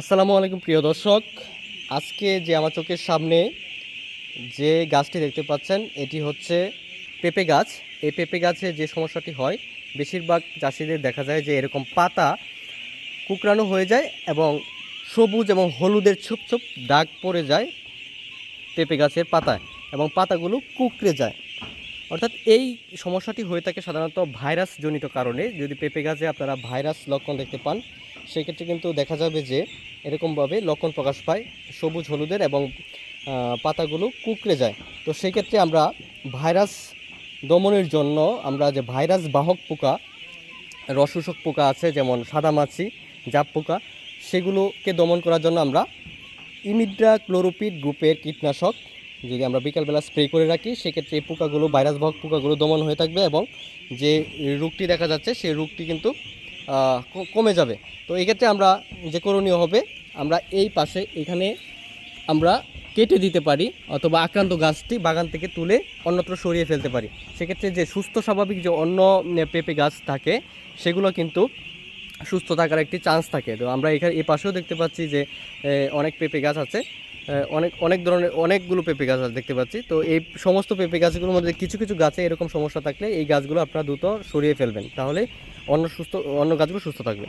আসসালামু আলাইকুম, প্রিয় দর্শক। আজকে যে আমার চোখের সামনে যে গাছটি দেখতে পাচ্ছেন, এটি হচ্ছে পেঁপে গাছ। এই পেঁপে গাছে যে সমস্যাটি হয়, বেশিরভাগ চাষিদের দেখা যায় যে এরকম পাতা কুকরানো হয়ে যায় এবং সবুজ এবং হলুদের ছোপ ছোপ দাগ পড়ে যায় পেঁপে গাছের পাতায় এবং পাতাগুলো কুকড়ে যায়। অর্থাৎ এই সমস্যাটি হয়ে থাকে সাধারণত ভাইরাসজনিত কারণে। যদি পেঁপে গাছে আপনারা ভাইরাস লক্ষণ দেখতে পান সেক্ষেত্রে কিন্তু দেখা যাবে যে এরকমভাবে লক্ষণ প্রকাশ পায়, সবুজ হলুদের এবং পাতাগুলো কুকড়ে যায়। তো সেক্ষেত্রে আমরা ভাইরাস দমনের জন্য আমরা যে ভাইরাস বাহক পোকা রসূষক পোকা আছে, যেমন সাদামাছি, জাপ পোকা, সেগুলোকে দমন করার জন্য আমরা ইমিড্রা ক্লোরোপিড গ্রুপের কীটনাশক যদি আমরা বিকালবেলা স্প্রে করে রাখি, সেক্ষেত্রে এই পোকাগুলো, ভাইরাস বাহক পোকাগুলো দমন হয়ে থাকবে এবং যে রোগটি দেখা যাচ্ছে, সেই রোগটি কিন্তু কমে যাবে। তো এক্ষেত্রে আমরা যে করণীয় হবে, আমরা এই পাশে এখানে আমরা কেটে দিতে পারি অথবা আক্রান্ত গাছটি বাগান থেকে তুলে অন্যত্র সরিয়ে ফেলতে পারি। সেক্ষেত্রে যে সুস্থ স্বাভাবিক যে অন্য পেঁপে গাছ থাকে, সেগুলো কিন্তু সুস্থ থাকার একটি চান্স থাকে। তো আমরা এখানে এই পাশেও দেখতে পাচ্ছি যে অনেক পেঁপে গাছ আছে অনেক অনেক ধরনের, অনেকগুলো পেঁপে গাছ দেখতে পাচ্ছি। তো এই সমস্ত পেঁপে গাছগুলোর মধ্যে কিছু কিছু গাছে এরকম সমস্যা থাকলে এই গাছগুলো আপনারা দ্রুত সরিয়ে ফেলবেন। তাহলে অন্য সুস্থ অন্য গাছগুলো সুস্থ থাকবে।